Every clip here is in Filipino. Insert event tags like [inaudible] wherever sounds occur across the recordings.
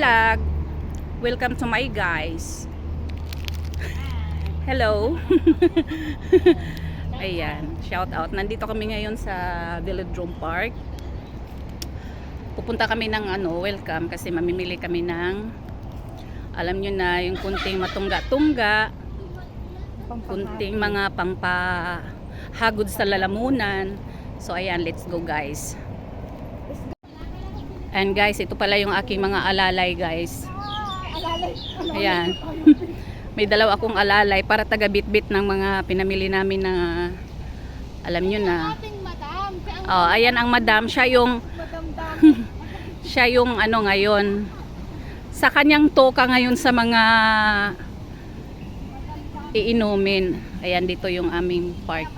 vlog. Welcome to my guys. Hello. [laughs] Ayan, shout out. Nandito kami ngayon sa Velodrome Park. Pupunta kami ng ano, welcome kasi mamimili kami ng alam nyo na yung kunting matungga-tungga, kunting mga pangpahagod sa lalamunan. So ayan, let's go guys. And guys, ito pala yung aking mga alalay guys. Ayan. [laughs] May dalaw akong alalay para taga-bit-bit ng mga pinamili namin na alam nyo na. Oh, ayan ang madam, siya yung [laughs] siya yung ano ngayon. Sa kanyang toka ngayon sa mga iinumin. Ayan dito yung aming park.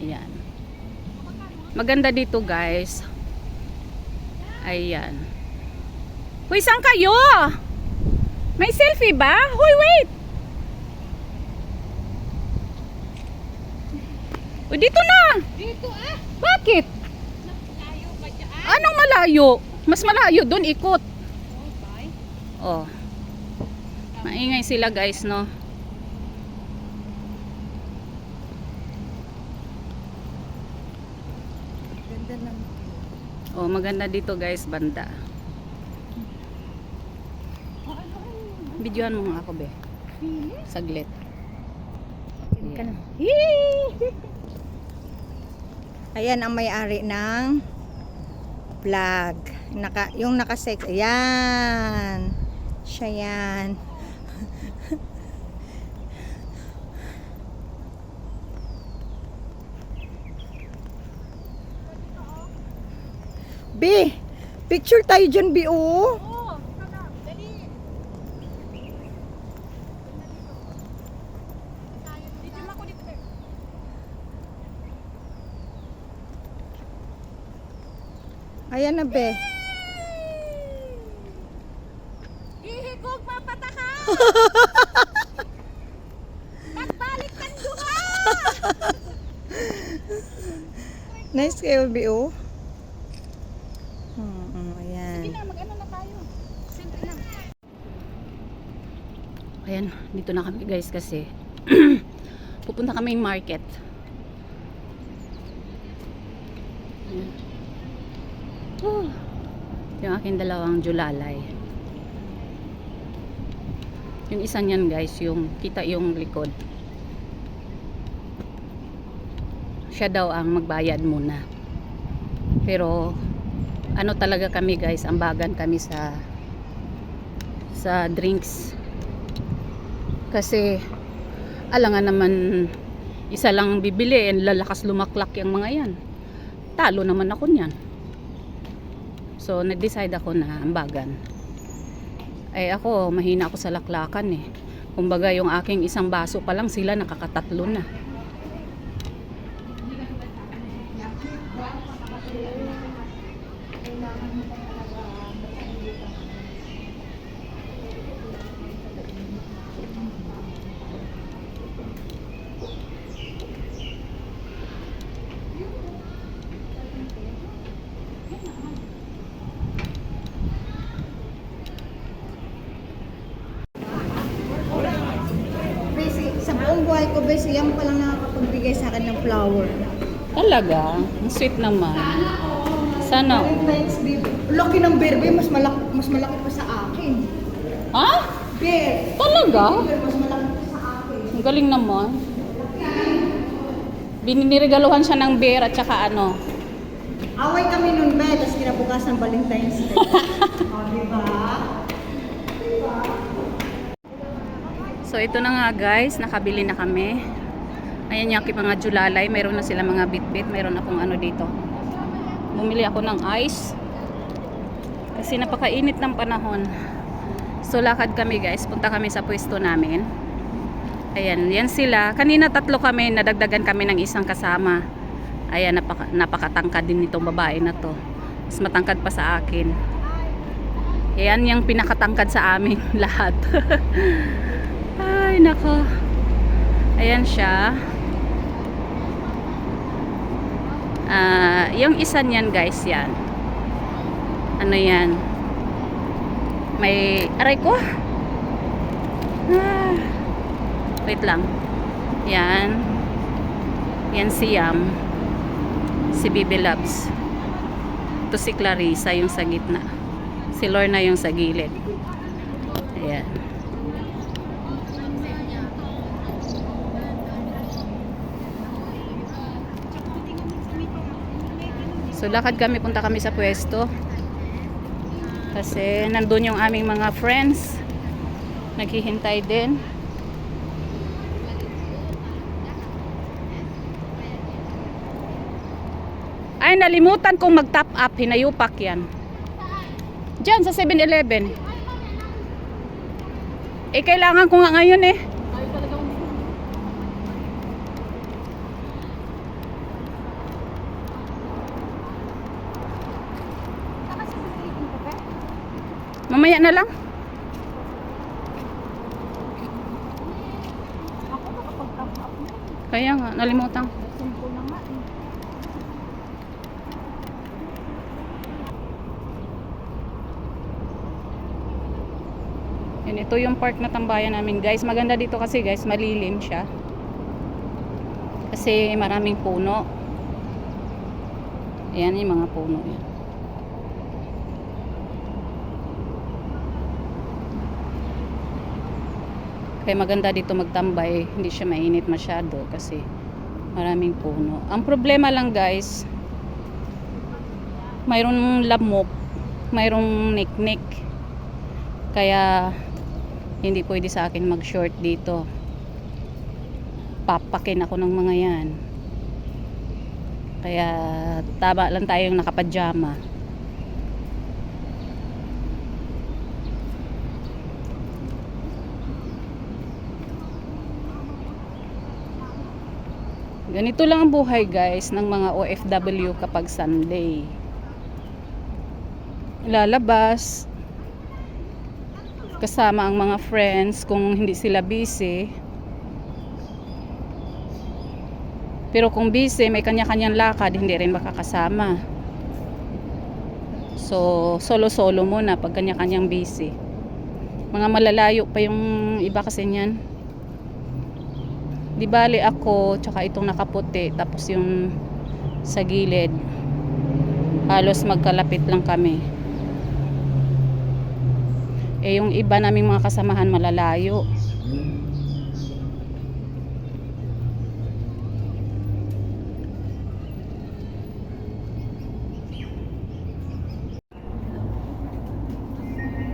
Ayan. Maganda dito guys. Ayan. Hoy, saan kayo? May selfie ba? Hoy, wait! Uy, dito na! Dito ah. Bakit? Layo ka dyan. Anong malayo? Mas malayo doon, ikot. Oh. Oh. Maingay sila guys, no? Ganda ng Oh, maganda dito guys, banda. Videohan mo nga ako, be. Saglit. na. Ayan ang may-ari ng vlog. Naka, yung naka-sex. Ayan. Siya yan. B, picture tayo dyan, B, oh. Oh, sana. Dali. Ayan na, be. Hihigog mapata ka. [laughs] Nagbalik kan duha. Nice kayo, B, oh. Hmm, hmm, ayan. Sige na, mag-ano na tayo. Siyempre na. Ayan, dito na kami guys kasi [clears throat] pupunta kami market. Ayan. Oh, yung aking dalawang julalay. Yung isa niyan guys, yung kita yung likod. Siya daw ang magbayad muna. Pero ano talaga kami guys, ambagan kami sa sa drinks kasi alangan naman isa lang ang bibili and lalakas lumaklak yung mga yan. Talo naman ako niyan. So nag-decide ako na ambagan ay ako mahina ako sa laklakan eh. Kumbaga yung aking isang baso pa lang sila nakakatatlo na sa buong buhay ko, Basi, yan pa lang nakakapagbigay sa akin ng flower. talaga ang sweet naman sana oh. thanks, babe. Laki ng bear, babe. Mas malaki, mas malaki pa sa akin. ha? Bear. talaga? Bear, mas malaki pa sa akin. ang galing naman bininiregaluhan siya ng beer at saka ano Away kami nun, be. Tapos kinabukas ng Valentine's Day. [laughs] o, diba? So ito na nga guys, nakabili na kami. Ayan yung aking mga julalay, mayroon na sila mga bitbit, mayroon akong ano dito. Bumili ako ng ice. Kasi napakainit ng panahon. So lakad kami guys, punta kami sa pwesto namin. Ayan, yan sila. Kanina tatlo kami, nadagdagan kami ng isang kasama. Ayan, napaka, napakatangkad din nitong babae na to. Mas matangkad pa sa akin. Ayan yung pinakatangkad sa aming [laughs] lahat. Ay, nako. Ayan siya. Ah, yung isa niyan guys yan. Ano yan? May, aray ko. Ah. Wait lang. Yan. Yan si Yam. Si Bibi Loves. Ito si Clarissa yung sa gitna. Si Lorna yung sa gilid. Ayan. So lakad kami, punta kami sa pwesto. Kasi nandun yung aming mga friends. Naghihintay din. Ay, nalimutan kong mag-top up. Hinayupak yan. Diyan, sa 7-Eleven. Eh, kailangan ko nga ngayon eh. Mamaya na lang. Kaya nga, nalimutan. Simple na nga eh. Yan, ito yung park na tambayan namin guys. Maganda dito kasi guys, malilim siya. Kasi maraming puno. Ayan yung mga puno yan. Kaya maganda dito magtambay. Hindi siya mainit masyado kasi maraming puno. Ang problema lang guys, mayroong lamok, mayroong niknik. Kaya hindi pwede sa akin mag-short dito. Papakin ako ng mga yan. Kaya tama lang tayong nakapajama. Ganito lang ang buhay guys ng mga OFW kapag Sunday. Lalabas, kasama ang mga friends kung hindi sila busy. Pero kung busy, may kanya-kanyang lakad, hindi rin makakasama. So, solo-solo muna pag kanya-kanyang busy. Mga malalayo pa yung iba kasi niyan. Di bali ako, tsaka itong nakaputi, tapos yung sa gilid. Halos magkalapit lang kami. Eh yung iba naming mga kasamahan malalayo.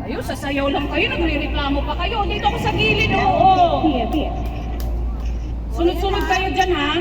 Kayo, sasayaw lang kayo, nagre-reklamo pa kayo. Dito ako sa gilid, oo. Sunod-sunod kayo dyan, ha?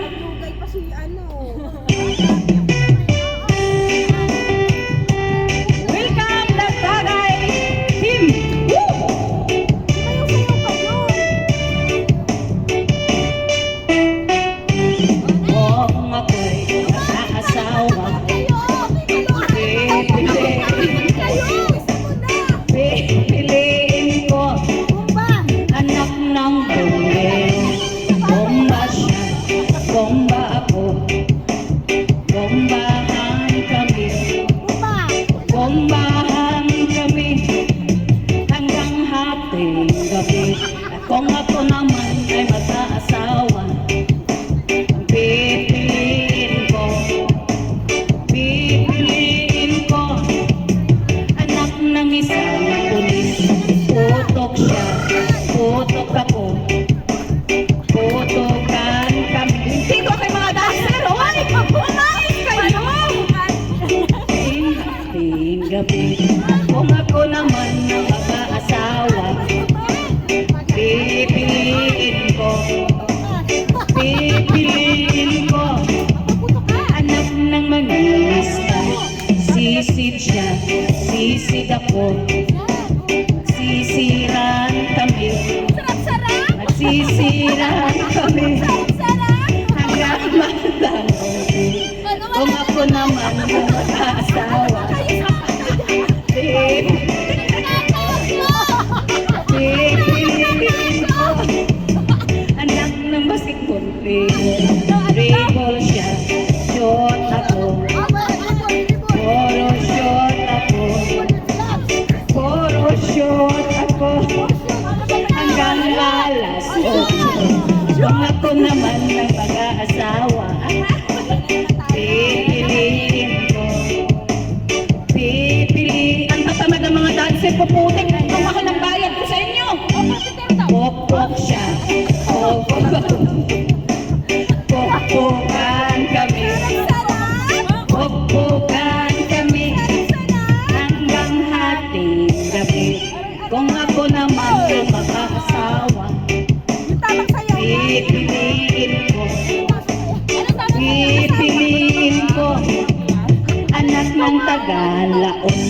Kung ako la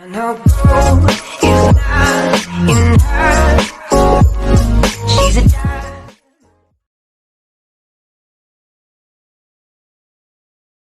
And I'll go